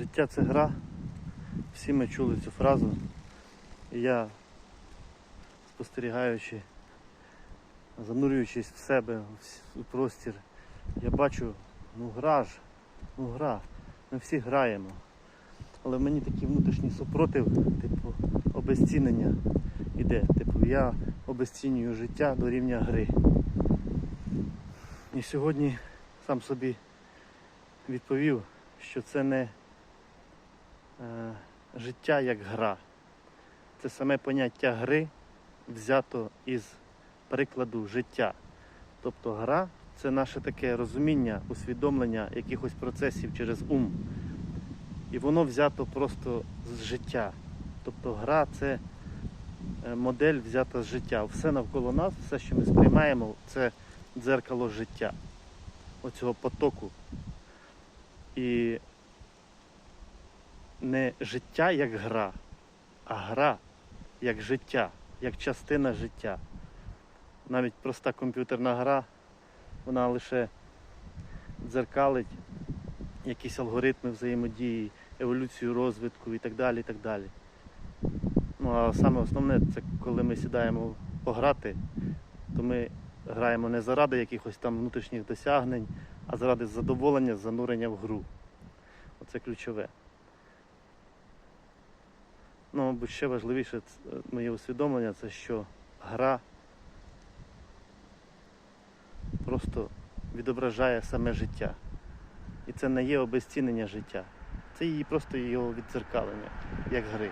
Життя це гра. Всі ми чули цю фразу. І я, спостерігаючи, занурюючись в себе, у простір, я бачу, ну гра ж, ну гра. Ми всі граємо. Але в мені такий внутрішній супротив, типу, обезцінення іде. Типу, я обезцінюю життя до рівня гри. І сьогодні сам собі відповів, що це не життя як гра. Це саме поняття гри взято із прикладу життя. Тобто гра це наше таке розуміння, усвідомлення якихось процесів через ум. І воно взято просто з життя. Тобто гра це е, модель взята з життя. Все навколо нас, все, що ми сприймаємо, це дзеркало життя, оцього потоку. І не життя як гра, а гра як життя, як частина життя. Навіть проста комп'ютерна гра, вона лише дзеркалить якісь алгоритми взаємодії, еволюцію розвитку і так далі. І так далі. Ну а саме основне, це коли ми сідаємо пограти, то ми граємо не заради якихось там внутрішніх досягнень, а заради задоволення, занурення в гру. Оце ключове. Ну, мабуть, ще важливіше е, моє усвідомлення це що гра просто відображає саме життя. І це не є обезцінення життя. Це її просто його віддзеркалення, як гри.